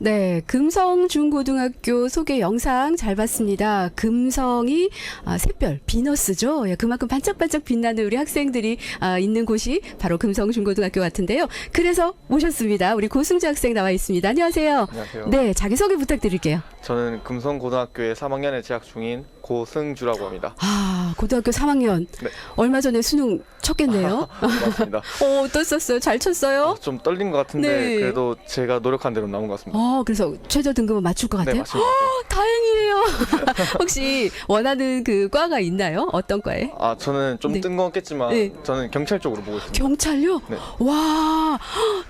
네, 금성 중고등학교 소개 영상 잘 봤습니다. 금성이 아, 샛별 비너스죠. 예, 그만큼 반짝반짝 빛나는 우리 학생들이 아, 있는 곳이 바로 금성 중고등학교 같은데요. 그래서 모셨습니다. 우리 고승주 학생 나와 있습니다. 안녕하세요. 안녕하세요. 네, 자기 소개 부탁드릴게요. 저는 금성고등학교에 3학년에 재학 중인 고승주라고 합니다. 아, 고등학교 3학년. 네. 얼마 전에 수능 쳤겠네요. 맞습니다. 어, 어떠셨어요? 잘 쳤어요? 아, 좀 떨린 것 같은데 네. 그래도 제가 노력한 대로 나온 것 같습니다. 어, 그래서 최저 등급은 맞출 것 네, 같아요? 맞습니다. 다행이에요. 혹시 원하는 그 과가 있나요? 어떤 과에? 아, 저는 좀 네. 뜬금없겠지만 네. 저는 경찰 쪽으로 보고 있습니다. 경찰요? 네. 와,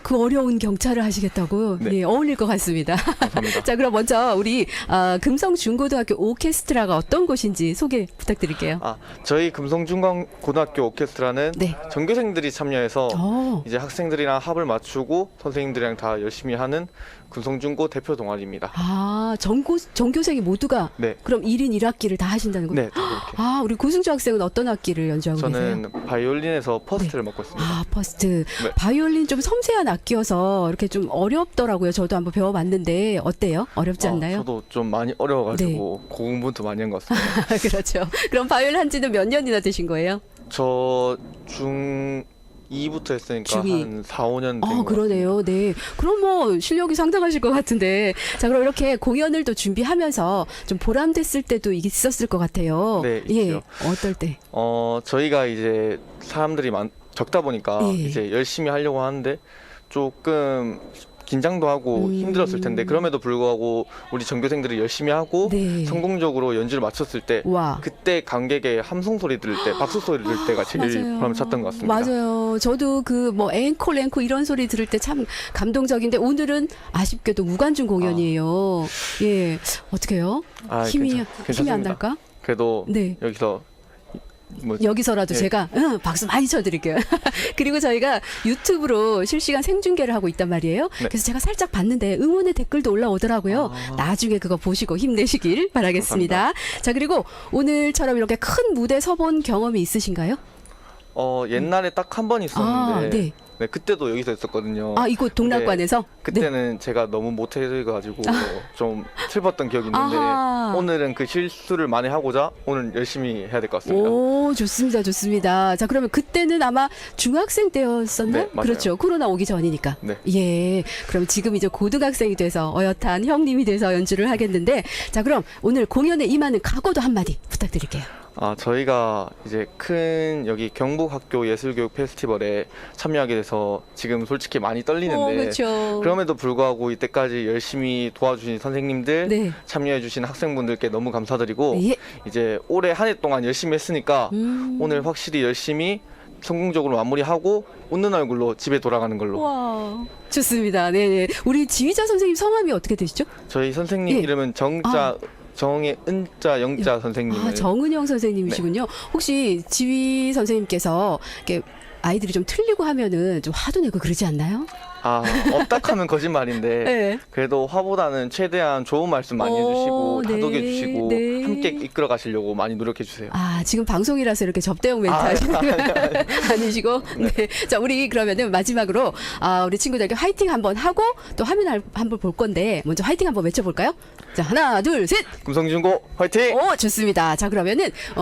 그 어려운 경찰을 하시겠다고? 네. 네, 어울릴 것 같습니다. 감사합니다. 자, 그럼 먼저 우리 아, 금성 중고등학교 오케스트라가 어떤 곳인지 소개 부탁드릴게요. 아, 저희 금성중고등학교 오케스트라는 네. 전교생들이 참여해서 어, 이제 학생들이랑 합을 맞추고 선생님들이랑 다 열심히 하는 금성중고 대표 동아리입니다. 아, 전고 전교생이 모두가 네. 그럼 1인 1학기를 다 하신다는 거예요? 네. 아, 우리 고승주 학생은 어떤 학기를 연주하고 계세요? 저는 바이올린에서 퍼스트를 맡고 있습니다. 아, 퍼스트. 네. 바이올린 좀 섬세한 악기여서 이렇게 좀 어렵더라고요. 저도 한번 배워봤는데 어때요? 어렵지 아, 않나요? 저도 좀 많이 어려워가지고 고공부터 많이 한 것 같습니다. 그렇죠. 그럼 바이올린 한 지는 몇 년이나 되신 거예요? 저 중 2부터 했으니까 중2. 한 4, 5년 된 아, 것 그러네요. 네. 그럼 뭐 실력이 상당하실 것 같은데. 자, 그럼 이렇게 공연을 또 준비하면서 좀 보람됐을 때도 있었을 것 같아요. 네, 예. 있죠. 어떨 때? 어 저희가 이제 사람들이 많, 적다 보니까 예. 이제 열심히 하려고 하는데 조금 긴장도 하고 음. 힘들었을 텐데 그럼에도 불구하고 우리 전교생들이 열심히 하고 네. 성공적으로 연주를 마쳤을 때 와. 그때 관객의 함성 소리 들을 때 박수 소리 들을 때가 제일. 보람 찼던 것 같습니다. 맞아요. 저도 그 뭐 앵콜 앵콜 이런 소리 들을 때 참 감동적인데 오늘은 아쉽게도 무관중 공연이에요. 예. 어떻게요? 아, 힘이 괜찮- 힘이 안. 날까? 그래도 네. 여기서 뭐 여기서라도 예. 제가 응, 박수 많이 쳐드릴게요. 그리고 저희가 유튜브로 실시간 생중계를 하고 있단 말이에요. 네. 그래서 제가 살짝 봤는데 응원의 댓글도 올라오더라고요. 아. 나중에 그거 보시고 힘내시길 바라겠습니다. 자 그리고 오늘처럼 이렇게 큰 무대 서본 경험이 있으신가요? 어 옛날에 딱 한 번 있었는데 아, 네. 네, 그때도 여기서 했었거든요. 아 이곳 동락관에서 네. 그때는 제가 너무 못해가지고 좀 슬펐던 기억이 있는데 아하. 오늘은 그 실수를 많이 하고자 오늘 열심히 해야 될 것 같습니다. 오, 좋습니다. 좋습니다. 자, 그러면 그때는 아마 중학생 때였었나요? 네, 맞아요. 그렇죠. 코로나 오기 전이니까. 네. 예. 그럼 지금 이제 고등학생이 돼서 어엿한 형님이 돼서 연주를 하겠는데 자, 그럼 오늘 공연에 임하는 각오도 한마디 부탁드릴게요. 아 저희가 이제 큰 여기 경북학교 예술교육 페스티벌에 참여하게 돼서 지금 솔직히 많이 떨리는데 어, 그렇죠. 그럼에도 불구하고 이때까지 열심히 도와주신 선생님들 네. 참여해주신 학생분들께 너무 감사드리고 예. 이제 올해 한 해 동안 열심히 했으니까 음. 오늘 확실히 열심히 성공적으로 마무리하고 웃는 얼굴로 집에 돌아가는 걸로 와. 좋습니다. 네, 네. 우리 지휘자 선생님 성함이 어떻게 되시죠? 저희 선생님 예. 이름은 정자 정의 은자 영자 선생님을 아, 정은영 선생님이시군요. 혹시 지휘 선생님께서 이렇게 아이들이 좀 틀리고 하면은 좀 화도 내고 그러지 않나요? 아 업닥하면 거짓말인데 네. 그래도 화보다는 최대한 좋은 말씀 많이 오, 해주시고 네, 다독여 주시고 네. 함께 이끌어 가시려고 많이 노력해 주세요. 아, 지금 방송이라서 이렇게 접대용 멘트 아, 하시는 거 아니시고. 네. 자, 우리 그러면은 마지막으로 아, 우리 친구들에게 화이팅 한번 하고 또 화면 한번 볼 건데 먼저 화이팅 한번 외쳐 볼까요? 자, 하나, 둘, 셋. 금성중고 화이팅! 오, 좋습니다. 자, 그러면은 어,